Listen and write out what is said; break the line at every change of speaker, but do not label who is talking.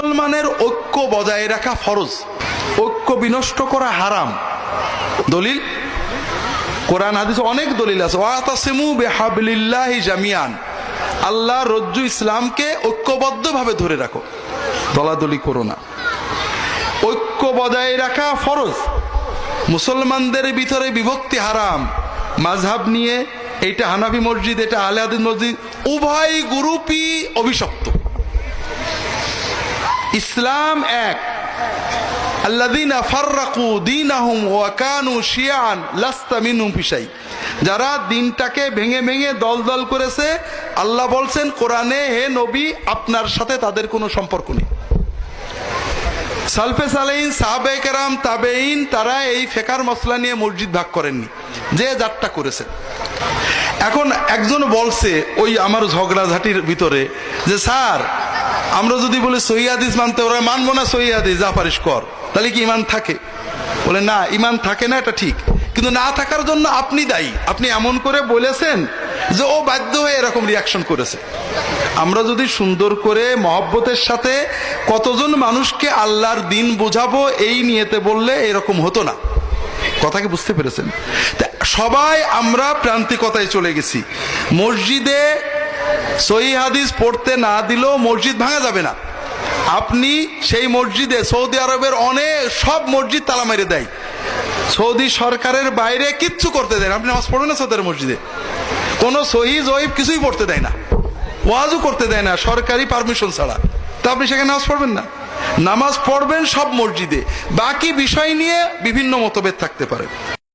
মুসলমানের ঐক্য বজায় রাখা ফরজ। ঐক্য বিনষ্ট করা হারাম। দলিল? কোরআন, হাদিস অনেক দলিল আছে। জামিয়ান আল্লাহ রজ্জু ইসলামকে ঐক্যবদ্ধভাবে ধরে রাখো। দলাদলি করো না। ঐক্য বজায় রাখা ফরজ। মুসলমানদের ভিতরে বিভক্তি হারাম। মাঝহাব নিয়ে এইটা হানাফি মসজিদ, এটা আলাদিন মসজিদ, উভয় গ্রুপই অভিশপ্ত। ইসলাম এক। আল্লাদিনা ফাররাকু দীনাহুম ওয়া কানু শিয়ান লাস্তা ফিশাই। যারা দিনটাকে ভেঙে ভেঙে দল দল করেছে, আল্লাহ বলছেন, কোরআনে হে নবী, আপনার সাথে তাদের কোনো সম্পর্ক নেই। সালফে সালেইন সাহাবে কেরাম তাবেইন তারা এই ফেকার মশলা নিয়ে মসজিদ ভাগ করেননি, যে যারটা করেছে। এখন একজন বলছে, ওই আমার ঝগড়াঝাটির ভিতরে যে, স্যার আমরা যদি বলি সহিদিস মানতে ওরা মানবো না সহিদিস পারিস কর। তাহলে কি ইমান থাকে? বলে, না ইমান থাকে না, এটা ঠিক। কিন্তু না থাকার জন্য আপনি দায়ী। আপনি এমন করে বলেছেন যে ও বাধ্য হয়ে এরকম রিয়াকশন করেছে। আমরা যদি সুন্দর করে মহব্বতের সাথে কতজন মানুষকে আল্লাহর দিন বোঝাবো, এই নিয়েতে বললে এরকম হতো না। কথাকে বুঝতে পেরেছেন? সবাই আমরা প্রান্তিকতায় চলে গেছি। মসজিদে সহি হাদিস পড়তে না দিলেও মসজিদ ভাঙা যাবে না। আপনি সেই মসজিদে সৌদি আরবের অনেক সব মসজিদ তালা মেরে দেয়। সৌদি সরকারের বাইরে কিচ্ছু করতে দেয় না। আপনি নামাজ পড়বেন না সৌদের মসজিদে? কোনো সহি জয়ীব কিছুই পড়তে দেয় না। ওয়াজও করতে দেয় না, সরকারি পারমিশন ছাড়া। তা আপনি সেখানে নামাজ পড়বেন না। নামাজ পড়বেন সব মসজিদে। বাকি বিষয় নিয়ে বিভিন্ন মতভেদ থাকতে পারে।